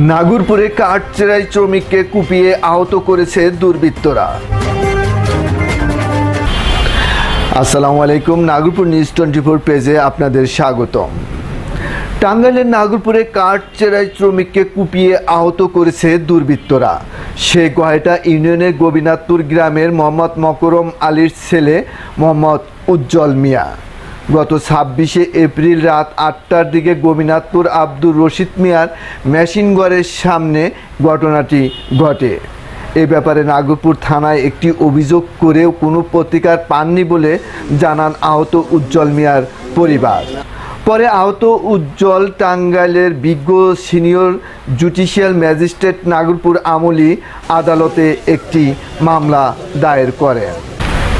নাগুরপুরে কাঠ চেরাই শ্রমিককে কুপিয়ে আহত করেছে দুর্বৃত্তরা। আসসালামু আলাইকুম, নাগরপুর নিউজ টোয়েন্টি ফোর পেজে আপনাদের স্বাগতম। টাঙ্গাইলের নাগরপুরে কাঠ চেরাই শ্রমিককে কুপিয়ে আহত করেছে দুর্বৃত্তরা। সে গয়টা ইউনিয়নের গোবিনাথপুর গ্রামের মোহাম্মদ মকরম আলীর ছেলে মোহাম্মদ উজ্জ্বল মিয়া। গত ছাব্বিশে এপ্রিল রাত আটটার দিকে গোবিনাথপুর আব্দুর রশিদ মিয়ার মেশিনগড়ের সামনে ঘটনাটি ঘটে। এ ব্যাপারে নাগরপুর থানায় একটি অভিযোগ করেও কোনো প্রতিকার পাননি বলে জানান আহত উজ্জ্বল মিয়ার পরিবার। পরে আহত উজ্জ্বল টাঙ্গাইলের বিজ্ঞ সিনিয়র জুডিশিয়াল ম্যাজিস্ট্রেট নাগরপুর আমলি আদালতে একটি মামলা দায়ের করেন।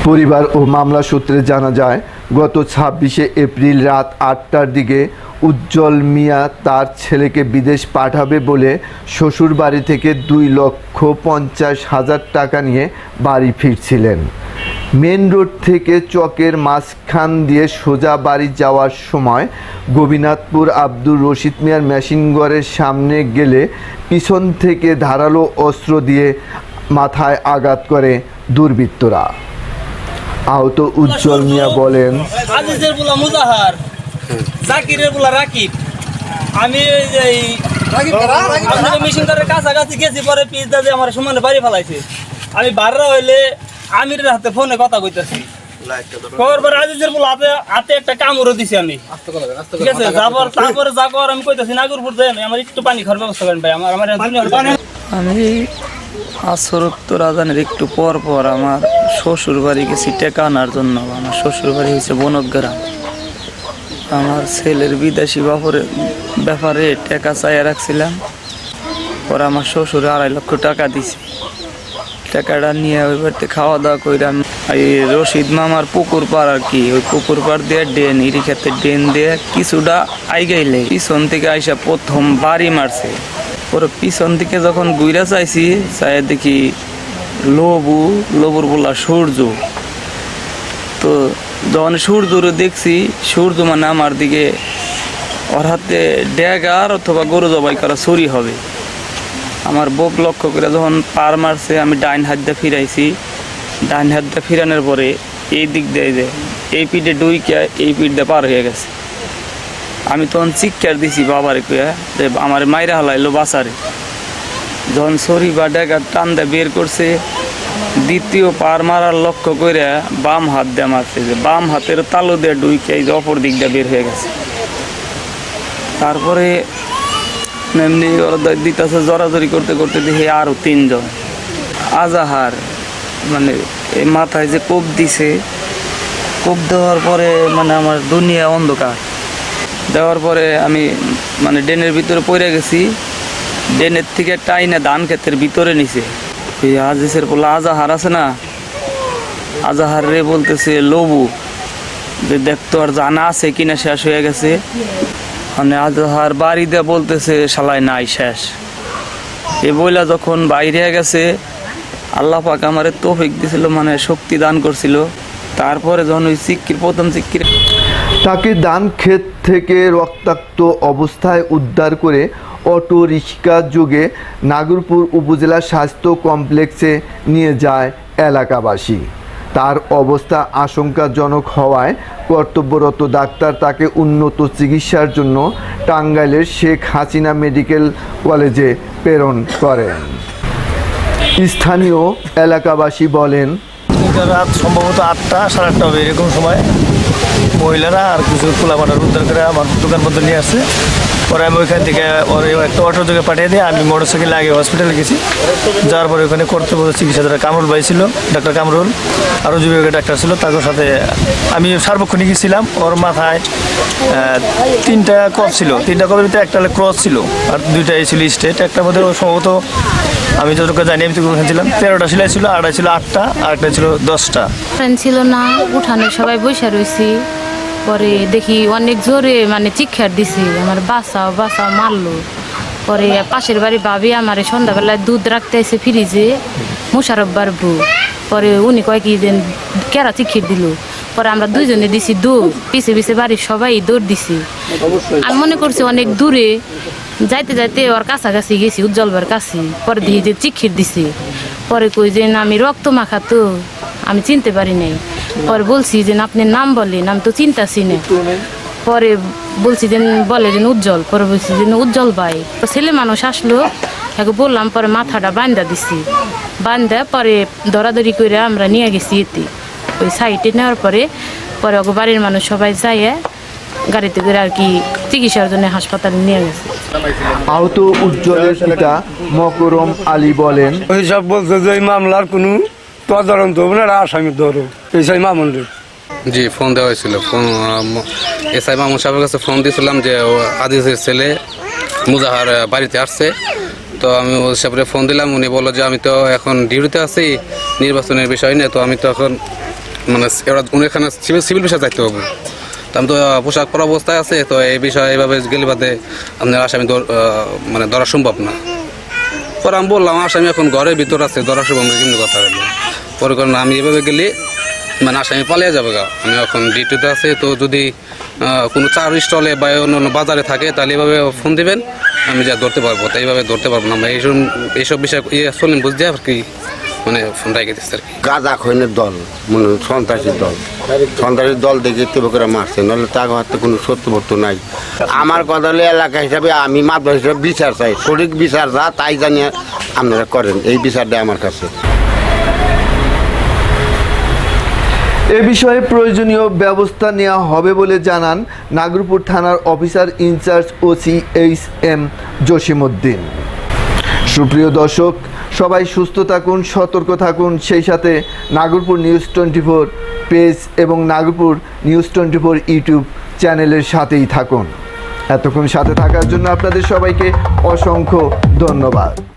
পরিবার ও মামলা সূত্রে জানা যায় গত ছাব্বিশে এপ্রিল রাত আটটার দিকে উজ্জ্বল মিয়া তার ছেলেকে বিদেশ পাঠাবে বলে শ্বশুর বাড়ি থেকে দুই লক্ষ পঞ্চাশ হাজার টাকা নিয়ে বাড়ি ফিরছিলেন। মেন রোড থেকে চকের মাঝখান দিয়ে সোজা বাড়ি যাওয়ার সময় গোবিনাথপুর আব্দুর রশিদ মিয়ার মেশিনগড়ের সামনে গেলে পিছন থেকে ধারালো অস্ত্র দিয়ে মাথায় আঘাত করে দুর্বৃত্তরা। আহত উজ্জ্বল মিয়া বলেন। আজিজের বলা মুজাহার জাকিরের বলা রাকিব। আমি এই আপনাদের মেশিনটারের কাছাকাছি গেছি পরে পিস দাদে আমার সমানে বাড়ি ফেলাইছে। আমি বাররা হইলে আমিরের হাতে ফোনে কথা কইতেছি। আজিজের বলা হাতে হাতে একটা কামড়ও দিছি আমি। ঠিক আছে যাবার তারপরে যা কর আমি কইতেছি নাগরপুর যাই আমার একটু পানি খাওয়ার ব্যবস্থা করেন ভাই আমার আমার আমি আসরক্ত রাজানের একটু পর পর আমার শ্বশুর বাড়ি গেছি টেকা আনার জন্য। আমার শ্বশুর বাড়ি হয়েছে বনগ্রাম। আমার ছেলের বিদেশি বাপরে ব্যাপারে টাকা চাইয়া রাখছিলাম। পরে আমার শ্বশুর আড়াই লক্ষ টাকা দিছে। টাকাটা নিয়ে ওই বাড়িতে খাওয়া দাওয়া কইরাম এই রশিদ মামার পুকুর পাড় আর কি, ওই পুকুর পাড় দিয়ে ড্রেন ইরি খেতে ড্রেন দিয়ে কিছুটা আইগাইলে। পিছন থেকে আইসা প্রথম বাড়ি মারছে। পরে পিছন দিকে যখন গুইরা চাইছি চাই দেখি লবু, লবুর বলা সূর্য। তো যখন সূর্যরে দেখছি, সূর্য মানে আমার দিকে ওর হাতে ড্যাগার অথবা গরু জবাই করা ছুরি হবে। আমার বুক লক্ষ্য করে যখন পার মারছে, আমি ডাইন হাত দিয়ে ফিরাইছি। ডাইন হাত দিয়ে ফিরানোর পরে এই দিক দিয়ে যে, এই পিঠে ডুইকে এই পিঠ দিয়ে পার হয়ে গেছে। আমি তখন চিৎকার দিছি বাবারে কইয়া, যে আমার মাইরা হলাইলো বাসারে। যখন ছড়ি বা ডেগা টান বের করছে, দ্বিতীয় পার মারার লক্ষ্য করে বাম হাত দিয়ে মারছে, যে বাম হাতের তালু দিয়ে ডুইকে এই যে অপর দিক দিয়ে বের হয়ে গেছে। তারপরে এমনি ওরা দিতেছে জড়াজড়ি করতে করতে দেখি আরও তিনজন। আজাহার মানে এই মাথায় যে কোপ দিছে, কোপ দেওয়ার পরে মানে আমার দুনিয়া অন্ধকার। দেওয়ার পরে আমি মানে ড্রেনের ভিতরে পড়ে গেছি। ড্রেনের থেকে টাইনে ধান ক্ষেতের ভিতরে নিছে। এই আজিসের পোলা আজাহার আছে না? আজাহার রে বলতেছে, লবু, যে দেখতো আর জানা আছে কিনা শেষ হয়ে গেছে? মানে আজহার বাড়ি দিয়ে বলতেছে, শালায় নাই, শেষ। এ বইলা যখন বাইরে গেছে, আল্লাহ পাক আমারে তৌফিক দিছিল মানে শক্তি দান করছিল। তারপরে যখন ওই চিক্কির প্রথম চিক্কির তাকে দান ক্ষেত থেকে রক্তাক্ত অবস্থায় উদ্ধার করে অটো রিক্সা যোগে নাগরপুর উপজেলা স্বাস্থ্য কমপ্লেক্সে নিয়ে যায় এলাকাবাসী। তার অবস্থা আশঙ্কাজনক হওয়ায় কর্তব্যরত ডাক্তার তাকে উন্নত চিকিৎসার জন্য টাঙ্গাইলের শেখ হাসিনা মেডিকেল কলেজে প্রেরণ করেন। স্থানীয় এলাকাবাসী বলেন রাত সম্ভবত আটটা, সাড়ে আটটা হবে এরকম সময়। মহিলারা আর কিছু খোলাপাটার উদ্ধার করে আমার দোকানপত্র নিয়ে আসছে। পরে আমি ওইখান থেকে ওর একটা অটো থেকে পাঠিয়ে দিয়ে আমি মোটর সাইকেল আগে হসপিটালে গেছি। যাওয়ার পরে ওখানে কর্তব্য চিকিৎসা যারা কামরুল ভাই ছিল, ডাক্তার কামরুল আরও যে বিভাগের ডাক্তার ছিল, তাদের সাথে আমি সার্বক্ষণিক ছিলাম। ওর মাথায় তিনটা কপ ছিল। তিনটা কপের ভিতরে একটা ক্রস ছিল, আর দুইটা ছিল স্টেট। একটার মধ্যে সম্ভবত, আমি যতটুকু জানি আমি তো ছিলাম। তেরোটা সেলাই ছিল, আড়াই ছিল আটটা, আর একটা ছিল দশটা। ফ্রেন্ড ছিল না, উঠানে সবাই বসে রয়েছি পরে দেখি অনেক জোরে মানে চিৎকার দিছে, আমার বাসাও বাসাও মারলো। পরে পাশের বাড়ি ভাবি আমার সন্ধ্যাবেলায় দুধ রাখতে এসে ফ্রিজে, মুশারফ বারবু। পরে উনি কয় কি যে, কেরা চিক্ষির দিল? পরে আমরা দুইজনে দিছি দৌড় পিছে পিছে বাড়ির সবাই দৌড় দিছি। আমি মনে করছি অনেক দূরে, যাইতে যাইতে ওর কাছাকাছি গেছি, উজ্জ্বলবার কাছে। পরে দিয়ে যে চিক্ষির দিছি। পরে কই যে আমি রক্ত মাখা তো আমি চিনতে পারি নাই। পরে বলছি যে না আপনার নাম বলেন আমি তো চিন্তাছি না। পরে বলছি যে বলে যে উজ্জ্বল পরে বলছি যে উজ্জ্বল ভাই। তো ছেলে মানুষ আসলো তাকে বললাম পরে মাথাটা বান্ধা দিছি। বান্ধা পরে দরাদরি করে আমরা নিয়ে গেছি এতে। ওই সাইডে নেওয়ার পরে পরে ওকে বাড়ির মানুষ সবাই যাইয়ে গাড়িতে করে আর কি চিকিৎসার জন্য হাসপাতালে নিয়ে গেছে। আহত উজ্জ্বলের পিতা মকরম আলী বলেন ওইসব বলছে যে মামলার কোনো তদন্ত হবে না আর আসামি ধরো এইসব মামলার জি, ফোন দেওয়া হয়েছিল। ফোন এস আই মামুন সাহেবের কাছে ফোন দিয়েছিলাম যে আজিজের ছেলে মুজাহার বাড়িতে আসছে। তো আমি ওই সাহেবরে ফোন দিলাম, উনি বলল যে, আমি তো এখন ডিউটিতে আছি, নির্বাচনের বিষয় নিয়ে, তো আমি তো এখন মানে এবার উনি এখানে সিভিল বিষয়ে যাইতে হবে তো আমি তো পোশাক পরা অবস্থায় আছে, তো এই বিষয়ে এইভাবে গেলে বাদে আপনার আসামি মানে ধরা সম্ভব না। পরে আমি বললাম, আসামি এখন ঘরের ভিতর আছে, ধরা সম্ভব না কেমনি কথা হলো। পরে কারণ আমি এভাবে গেলে মানে আসামি পালিয়ে যাবে গা। আমি এখন ডিউটিতে আছে, তো যদি কোনো চার স্টলে বা অন্য বাজারে থাকে, তাহলে এভাবে ফোন দিবেন, আমি যা ধরতে পারব, তাই এইভাবে ধরতে পারব না। আমরা এইসব এইসব বিষয় ইয়ে চলেন বুঝতে আর কি মানে ফোন রেখে দিচ্ছে আর কি। গাঁজা খৈনের দল মনে সন্ত্রাসীর দল। সন্ত্রাসীর দল দেখে তেবে করে মারছে, নাহলে তার হাতে কোনো সত্যবর্ত নাই। আমার কথা হলো, এলাকা হিসাবে আমি মাধ্যম হিসাবে বিচার চাই, সঠিক বিচার যা তাই জানিয়ে আপনারা করেন, এই বিচারটা আমার কাছে। এ বিষয়ে প্রয়োজনীয় ব্যবস্থা নেওয়া হবে বলে জানান নাগরপুর থানার officer incharge OC H M Jasimuddin. সুপ্রিয় দর্শক, সবাই সুস্থ থাকুন, সতর্ক থাকুন। সেই সাথে Nagarpur news twenty four page এবং Nagarpur news twenty four YouTube চ্যানেলের সাথেই থাকুন। এতক্ষণ সাথে থাকার জন্য আপনাদের সবাইকে অসংখ্য ধন্যবাদ।